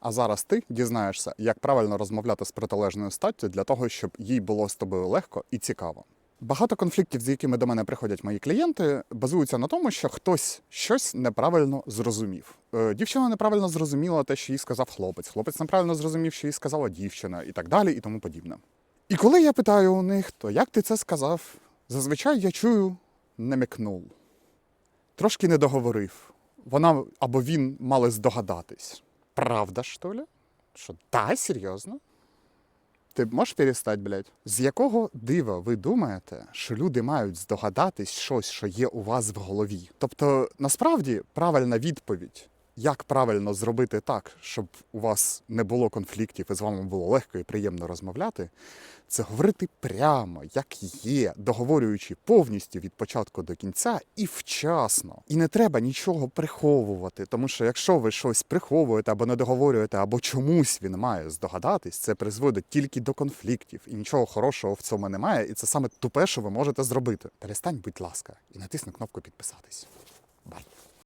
А зараз ти дізнаєшся, як правильно розмовляти з протилежною статтю для того, щоб їй було з тобою легко і цікаво. Багато конфліктів, з якими до мене приходять мої клієнти, базуються на тому, що хтось щось неправильно зрозумів. Е, Дівчина неправильно зрозуміла те, що їй сказав хлопець. Хлопець неправильно зрозумів, що їй сказала дівчина, і так далі, і тому подібне. І коли я питаю у них, то як ти це сказав? Зазвичай я чую намікнув. Трошки не договорив. Вона або він мали здогадатись. Правда, що ли? Що, та, серйозно? Ти можеш перестати, блядь? З якого дива ви думаєте, що люди мають здогадатись щось, що є у вас в голові? Тобто, насправді, правильна відповідь, як правильно зробити так, щоб у вас не було конфліктів і з вами було легко і приємно розмовляти, це говорити прямо, як є, договорюючи повністю від початку до кінця і вчасно. І не треба нічого приховувати, тому що якщо ви щось приховуєте або не договорюєте, або чомусь він має здогадатись, це призводить тільки до конфліктів, і нічого хорошого в цьому немає. І це саме тупе, що ви можете зробити. Перестань, будь ласка, і натисни кнопку підписатись.